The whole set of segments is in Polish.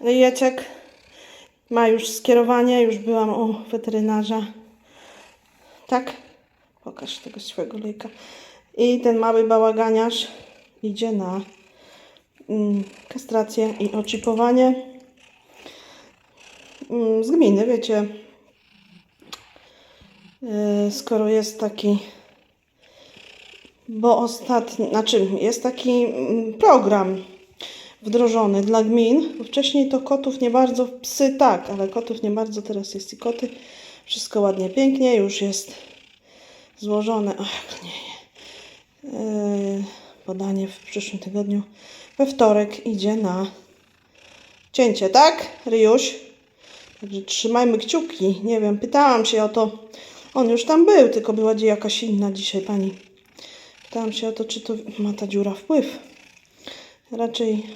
Ryjeczek ma już skierowanie, już byłam u weterynarza. Tak? Pokaż tego swojego lejka. I ten mały bałaganiarz idzie na mm, kastrację i oczipowanie. Mm, z gminy, wiecie, yy, skoro jest taki, bo ostatni, znaczy jest taki mm, program wdrożony dla gmin, bo wcześniej to kotów nie bardzo, psy tak, ale kotów nie bardzo, teraz jest i koty, wszystko ładnie, pięknie, już jest złożone, ach nie, yy, podanie w przyszłym tygodniu, we wtorek idzie na cięcie, tak, Ryjuś? Także trzymajmy kciuki. Nie wiem, pytałam się o to. On już tam był, tylko była gdzie jakaś inna dzisiaj pani. Pytałam się o to, czy to ma ta dziura wpływ. Raczej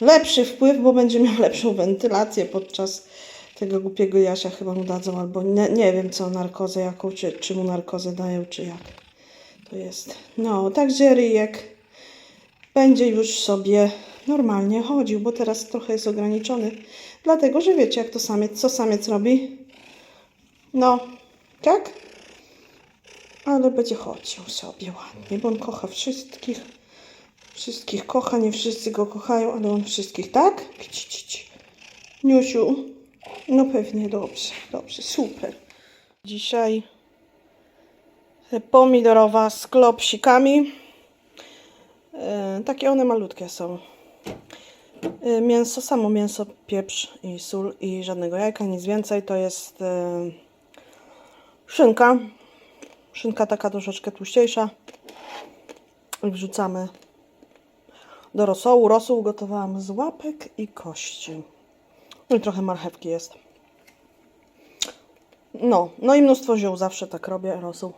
lepszy wpływ, bo będzie miał lepszą wentylację podczas tego głupiego Jasia chyba mu dadzą, albo nie, nie wiem co, narkozę jaką, czy, czy mu narkozę dają, czy jak to jest. No, także ryjek będzie już sobie normalnie chodził, bo teraz trochę jest ograniczony. Dlatego, że wiecie, jak to samiec, co samiec robi? No, tak? Ale będzie chodził sobie ładnie, bo on kocha wszystkich. Wszystkich kocha, nie wszyscy go kochają, ale on wszystkich, tak? Ci, ci, ci. Niusiu, no pewnie dobrze, dobrze, super. Dzisiaj pomidorowa z klopsikami. E, takie one malutkie są. E, Mięso, samo mięso, pieprz i sól i żadnego jajka, nic więcej. To jest e, szynka. Szynka taka troszeczkę tłuściejsza. Wrzucamy do rosołu. Rosół gotowałam z łapek i kości. No i trochę marchewki jest. No, no i mnóstwo ziół. Zawsze tak robię, rosół.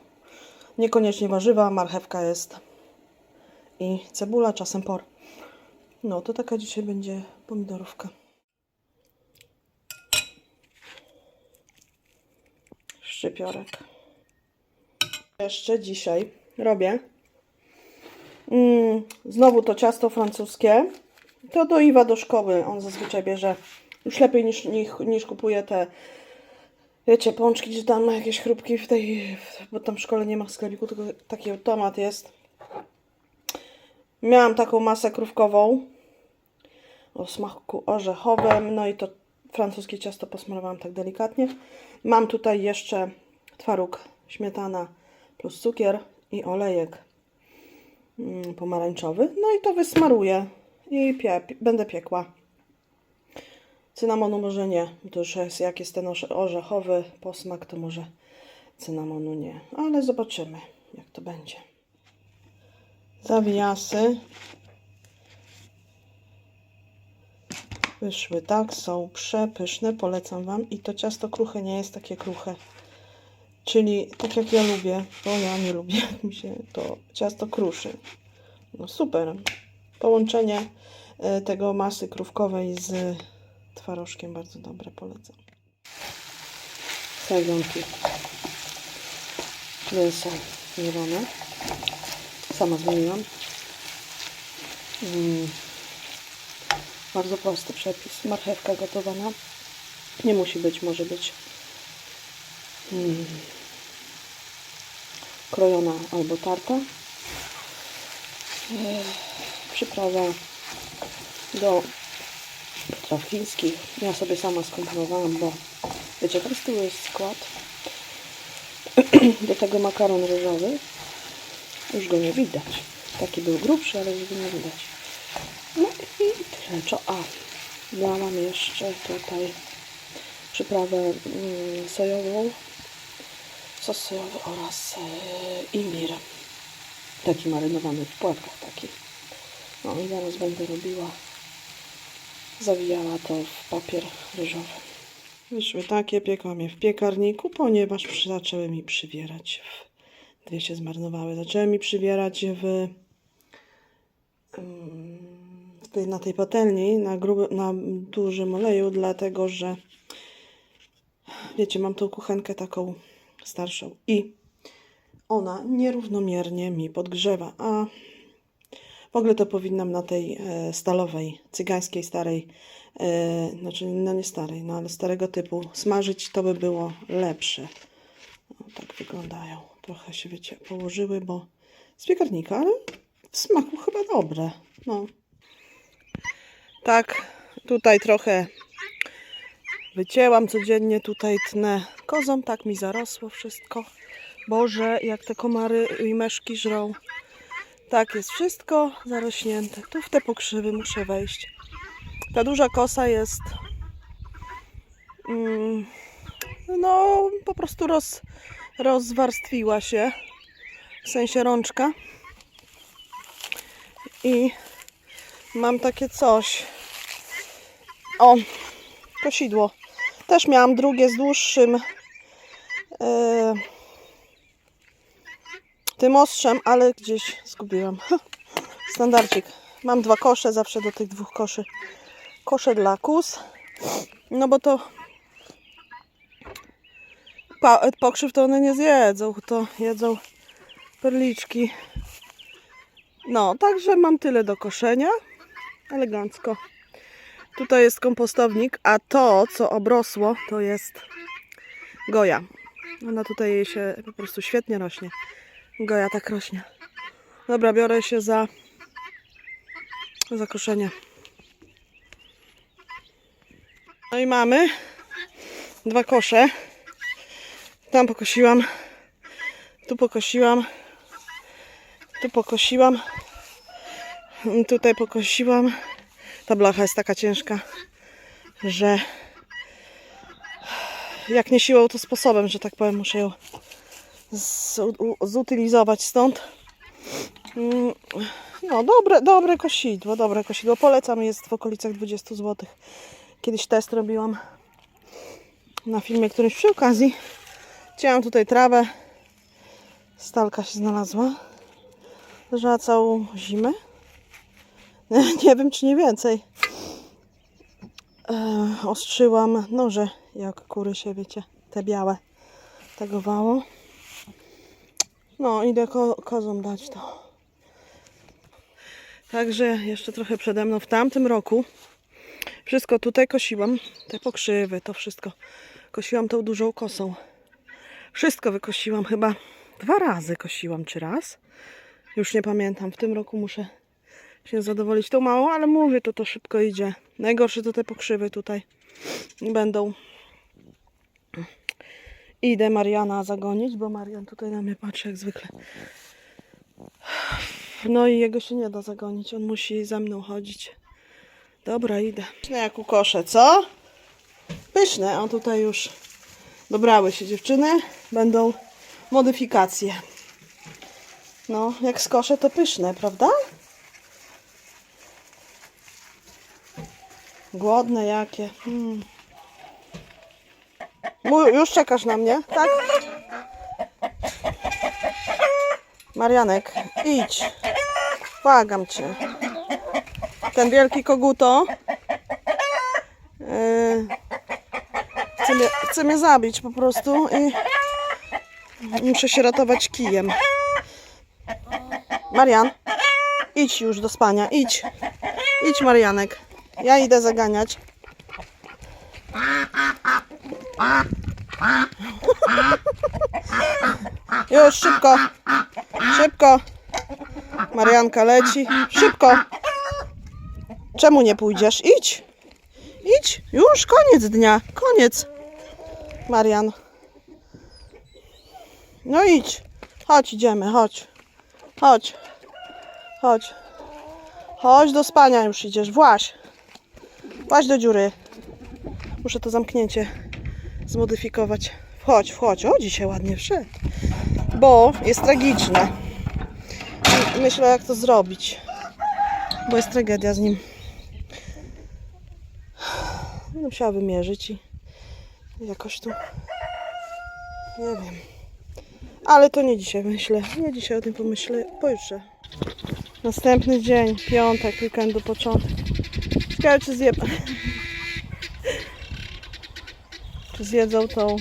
Niekoniecznie warzywa, marchewka jest. I cebula, czasem por. No, to taka dzisiaj będzie pomidorówka. Szczypiorek. Jeszcze dzisiaj robię znowu to ciasto francuskie. To do Iwa do szkoły. On zazwyczaj bierze już lepiej niż, niż, niż kupuje te wiecie, pączki, czy tam jakieś chrupki w tej, bo tam w szkole nie ma sklepiku, tylko taki automat jest. Miałam taką masę krówkową o smaku orzechowym, no i to francuskie ciasto posmarowałam tak delikatnie. Mam tutaj jeszcze twaróg, śmietana plus cukier i olejek mm, pomarańczowy. No i to wysmaruję i pie, będę piekła. Cynamonu może nie, to już jest, jak jest ten orze- orzechowy posmak, to może cynamonu nie. Ale zobaczymy, jak to będzie. Zawijasy wyszły tak, są przepyszne, polecam Wam. I to ciasto kruche nie jest takie kruche. Czyli tak jak ja lubię, bo ja nie lubię, jak mi się to ciasto kruszy. No super. Połączenie e, tego masy krówkowej z twarożkiem bardzo dobre, polecam. Sajonki. Mięso mielone. Sama zmieniłam. Mm. Bardzo prosty przepis. Marchewka gotowana. Nie musi być, może być mm. krojona albo tarta. E, Przyprawa do chińskich. Ja sobie sama skomponowałam, bo wiecie, jaki jest skład. Do tego makaron ryżowy. Już go nie widać. Taki był grubszy, ale już go nie widać. No i tyle. Co? A, dałam jeszcze tutaj przyprawę mm, sojową, sos sojowy oraz e, imbir. Taki marynowany w płatkach taki. No i zaraz będę robiła zawijała to w papier ryżowy. Wyszły takie, piekłam je w piekarniku, ponieważ zaczęły mi przywierać. W, dwie się zmarnowały. Zaczęły mi przywierać w, w tej, na tej patelni, na, gruby, na dużym oleju, dlatego że wiecie, mam tą kuchenkę taką starszą i ona nierównomiernie mi podgrzewa, a W ogóle to powinnam na tej e, stalowej, cygańskiej, starej, e, znaczy no nie starej, no ale starego typu smażyć, to by było lepsze. O, tak wyglądają. Trochę się, wiecie, położyły, bo z piekarnika, ale w smaku chyba dobre. No. Tak, tutaj trochę wycięłam codziennie, tutaj tnę kozą, tak mi zarosło wszystko. Boże, jak te komary i meszki żrą. Tak, jest wszystko zarośnięte. Tu w te pokrzywy muszę wejść. Ta duża kosa jest. Mm, no, po prostu roz, rozwarstwiła się. W sensie rączka. I mam takie coś. O, kosidło. Też miałam drugie z dłuższym. e, tym ostrzem, ale gdzieś zgubiłam. Standardzik. Mam dwa kosze, zawsze do tych dwóch koszy. Kosze dla kus. No bo to pokrzyw to one nie zjedzą, to jedzą perliczki. No, także mam tyle do koszenia. Elegancko. Tutaj jest kompostownik, a to, co obrosło, to jest goja. Ona tutaj się po prostu świetnie rośnie. Goja tak rośnie. Dobra, biorę się za za koszenie. No i mamy dwa kosze. Tam pokosiłam. Tu pokosiłam. Tu pokosiłam. Tutaj pokosiłam. Ta blacha jest taka ciężka, że jak nie siłą, to sposobem, że tak powiem, muszę ją z, u, zutylizować stąd. Mm, No, dobre, dobre kosidło, dobre kosidło. Polecam, jest w okolicach 20 zł. Kiedyś test robiłam na filmie którymś przy okazji. Cięłam tutaj trawę. Stalka się znalazła. Leżała całą zimę. Nie wiem, czy nie więcej. Ostrzyłam noże, jak kury się, wiecie, te białe tagowało. No, idę ko kozom dać to. Także jeszcze trochę przede mną w tamtym roku wszystko tutaj kosiłam. Te pokrzywy, to wszystko. Kosiłam tą dużą kosą. Wszystko wykosiłam chyba dwa razy kosiłam, czy raz. Już nie pamiętam. W tym roku muszę się zadowolić tą małą, ale mówię, to to szybko idzie. Najgorsze to te pokrzywy tutaj będą. Idę Mariana zagonić, bo Marian tutaj na mnie patrzy jak zwykle. No i jego się nie da zagonić, on musi za mną chodzić. Dobra, idę. Pyszne jak ukoszę, co? Pyszne, a tutaj już dobrały się dziewczyny. Będą modyfikacje. No, jak skoszę to pyszne, prawda? Głodne jakie. Mm. Mu- Już czekasz na mnie, tak? Marianek, idź. Błagam cię. Ten wielki koguto yy, chce, mnie, chce mnie zabić po prostu i muszę się ratować kijem. Marian, idź już do spania, idź. Idź Marianek. Ja idę zaganiać. Już, szybko. Szybko. Marianka leci. Szybko. Czemu nie pójdziesz? Idź. Idź. Już koniec dnia. Koniec. Marian. No idź. Chodź, idziemy. Chodź. Chodź. Chodź. Chodź do spania już idziesz. Właź. Właź do dziury. Muszę to zamknięcie zmodyfikować. Wchodź, wchodź. O, dzisiaj ładnie wszedł. Bo jest tragiczne. I Myślę, jak to zrobić. Bo jest tragedia z nim. Będę musiała wymierzyć i jakoś tu. Nie wiem. Ale to nie dzisiaj myślę. Nie dzisiaj o tym pomyślę. Pojutrze. Następny dzień, piątek, weekendu, początek. Czy czy zjedzą tą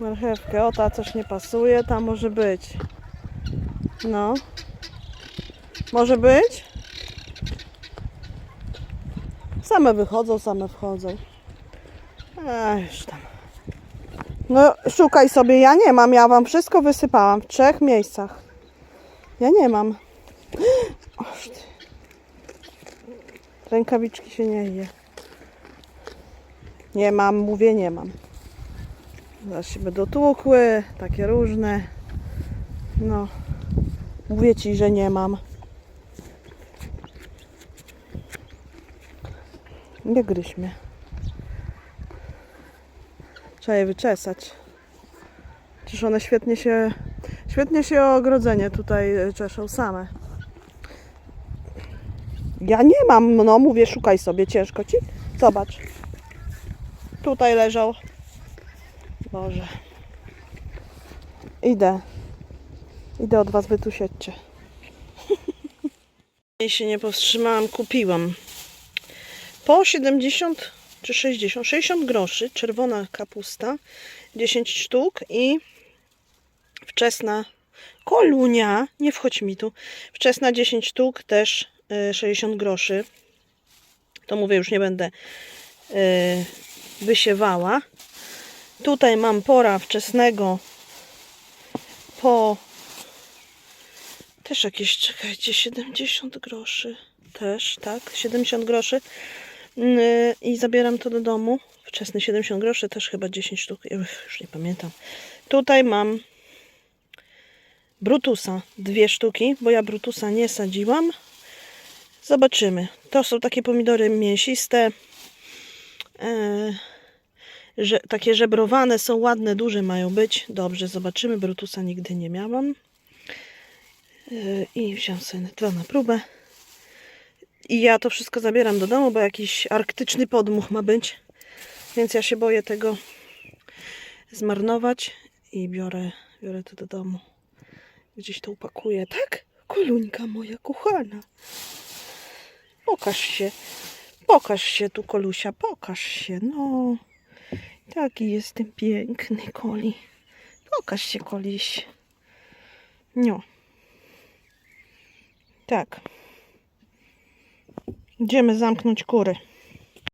marchewkę. O, ta coś nie pasuje, ta może być. No. Może być? Same wychodzą, same wchodzą. A, już tam. No, szukaj sobie. Ja nie mam. Ja wam wszystko wysypałam w trzech miejscach. Ja nie mam. Rękawiczki się nie je. Nie mam, mówię, nie mam. Zaraz się będą tłukły, takie różne. No, mówię ci, że nie mam. Nie gryź mnie. Trzeba je wyczesać. Przecież one świetnie się, świetnie się ogrodzenie tutaj czeszą same. Ja nie mam, no mówię, szukaj sobie, ciężko ci. Zobacz. Tutaj leżał. Boże. Idę. Idę od was, wy tu siedźcie. I się nie powstrzymałam, kupiłam. Po 70 czy 60, 60 groszy, czerwona kapusta, 10 sztuk i wczesna kolunia, nie wchodź mi tu, wczesna 10 sztuk, też 60 groszy. To mówię, już nie będę y, wysiewała. Tutaj mam pora wczesnego po też jakieś, czekajcie, 70 groszy. Też, tak, 70 groszy. Yy, I zabieram to do domu. Wczesny 70 groszy, też chyba 10 sztuk. Już nie pamiętam. Tutaj mam Brutusa, dwie sztuki, bo ja Brutusa nie sadziłam. Zobaczymy. To są takie pomidory mięsiste. Yy, że, takie żebrowane są ładne, duże mają być. Dobrze, zobaczymy. Brutusa nigdy nie miałam. Yy, I wziąłem sobie dwa na próbę. I ja to wszystko zabieram do domu, bo jakiś arktyczny podmuch ma być. Więc ja się boję tego zmarnować i biorę, biorę to do domu. Gdzieś to upakuję. Tak? Koluńka moja kochana. Pokaż się. Pokaż się tu, Kolusia. Pokaż się. No. Taki jestem piękny, Koli. Pokaż się, Koliś. No. Tak. Idziemy zamknąć kury.